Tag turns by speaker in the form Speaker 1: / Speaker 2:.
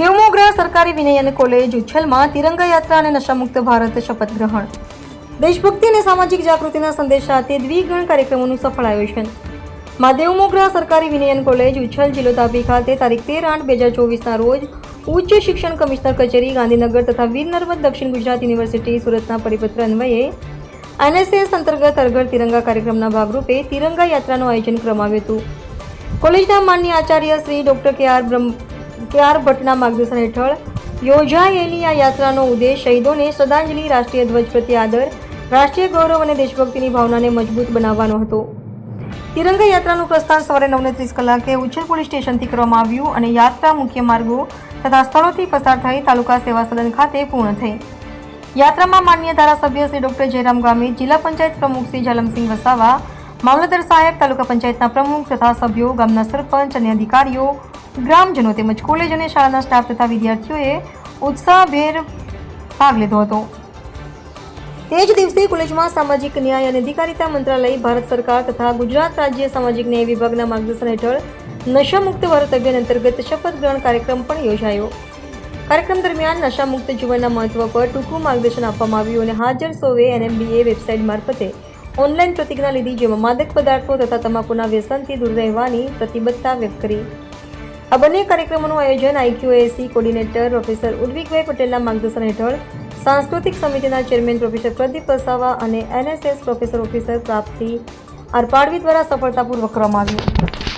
Speaker 1: દેવમોગરા સરકારી વિનયન કોલેજ ઉચ્છલમાં તિરંગા યાત્રા અને નશામુક્ત ભારત શપથ ગ્રહણ. દેશભક્તિ અને સામાજિક જાગૃતિના સંદેશ સાથે દ્વિગણ કાર્યક્રમોનું સફળ આયોજન. મા દેવમોગરા સરકારી વિનયન કોલેજ ઉચ્છલ જિલ્લો તાપી ખાતે તારીખ તેર આઠ બે હજાર ચોવીસના રોજ ઉચ્ચ શિક્ષણ કમિશનર કચેરી, ગાંધીનગર તથા વીર નર્મદ દક્ષિણ ગુજરાત યુનિવર્સિટી સુરતના પરિપત્ર અન્વયે એનએસએસ અંતર્ગત હરઘર તિરંગા કાર્યક્રમના ભાગરૂપે તિરંગા યાત્રાનું આયોજન કરવામાં આવ્યું હતું. કોલેજના માન્ય Acharya Shri doctor K R Brahm R ભટ્ટના માર્ગદર્શન હેઠળ યોજાયેલી આ યાત્રાનો ઉદ્દેશ શહીદોને શ્રદ્ધાંજલિ, રાષ્ટ્રીય ધ્વજ પ્રત્યે આદર, રાષ્ટ્રીય ગૌરવ અને દેશભક્તિની ભાવનાને મજબૂત બનાવવાનો હતો. તિરંગા યાત્રાનું પ્રસ્થાન સવારે નવને ત્રીસ કલાકે ઉચ્છલ પોલીસ સ્ટેશનથી કરવામાં આવ્યું અને યાત્રા મુખ્ય માર્ગો તથા સ્થળોથી પસાર થઈ તાલુકા સેવા સદન ખાતે પૂર્ણ થઈ. યાત્રામાં માન્ય ધારાસભ્ય શ્રી ડોક્ટર જયરામ ગામી જિલ્લા પંચાયત પ્રમુખ શ્રી જલમસિંહ વસાવા, મામલતદાર સાહેબ તાલુકા પંચાયતના પ્રમુખ તથા સભ્યો, ગામના સરપંચ અને અધિકારીઓ ગ્રામજનો તેમજ કોલેજ અને શાળાના સ્ટાફ તથા વિદ્યાર્થીઓએ ઉત્સાહભેર ભાગ લીધો હતો. તે જ દિવસે કોલેજમાં સામાજિક ન્યાય અને અધિકારિતા મંત્રાલય, ભારત સરકાર તથા ગુજરાત રાજ્ય સામાજિક ન્યાય વિભાગના માર્ગદર્શન હેઠળ નશામુક્ત ભારત અભિયાન અંતર્ગત શપથ ગ્રહણ કાર્યક્રમ પણ યોજાયો. કાર્યક્રમ દરમિયાન નશામુક્ત જીવનના મહત્વ પર ટૂંકું માર્ગદર્શન આપવામાં આવ્યું અને હાજર સૌએ એનએમબીએ વેબસાઇટ મારફતે ઓનલાઈન પ્રતિજ્ઞા લીધી, જેમાં માદક પદાર્થો તથા તમાકુના વ્યસનથી દૂર રહેવાની પ્રતિબદ્ધતા વ્યક્ત કરી. આ બંને કાર્યક્રમોનું આયોજન આઈક્યુએસી કોર્ડિનેટર પ્રોફેસર ઉર્વિકભાઈ પટેલના માર્ગદર્શન હેઠળ સાંસ્કૃતિક સમિતિના ચેરમેન પ્રોફેસર પ્રદીપ વસાવા અને NSS professor officer Prapti R Padvi દ્વારા સફળતાપૂર્વક કરવામાં આવ્યું.